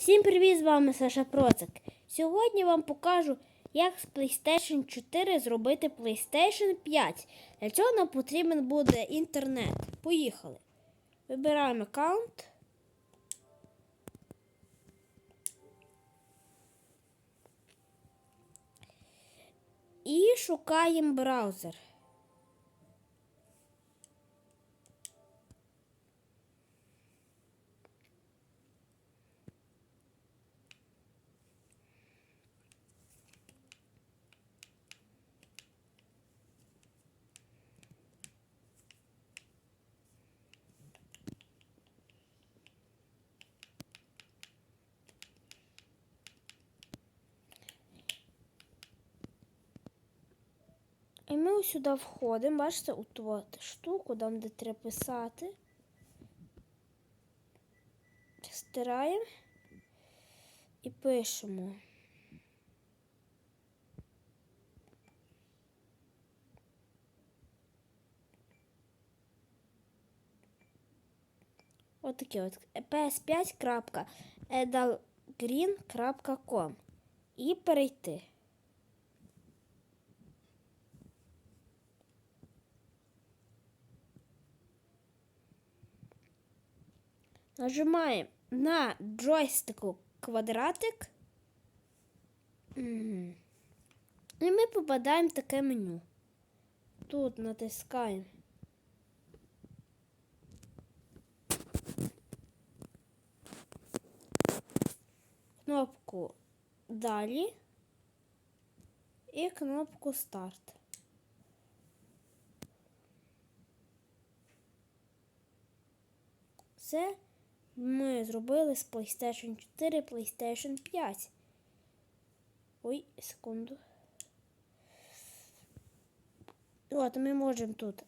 Всім привіт, з вами Саша Процик. Сьогодні вам покажу, як з PlayStation 4 зробити PlayStation 5. Для цього нам потрібен буде інтернет. Поїхали. Вибираємо аккаунт. І шукаємо браузер. І ми ось сюди входимо, бачите, у ту штуку, там де треба писати. Стираємо і пишемо. От такі от ps5.edalgreen.com і перейти. Нажимаємо на джойстику квадратик. І ми попадаємо в таке меню. Тут натискаємо. Кнопку Далі і кнопку Старт. Все ми зробили з PlayStation 4 PlayStation 5. Ой, секунду. От ми можемо тут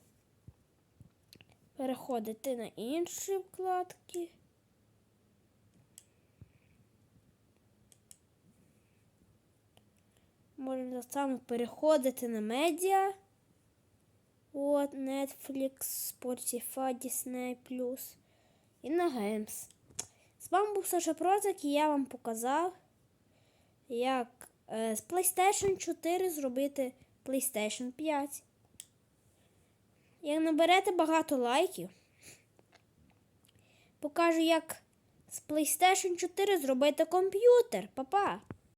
переходити на інші вкладки. Можемо так само переходити на медіа. От, Netflix, Spotify, Disney+. І на Геймс. З вами був Саша Прозик, і я вам показав, як е, з PlayStation 4 зробити PlayStation 5. Як наберете багато лайків, покажу, як з PlayStation 4 зробити комп'ютер. Па-па!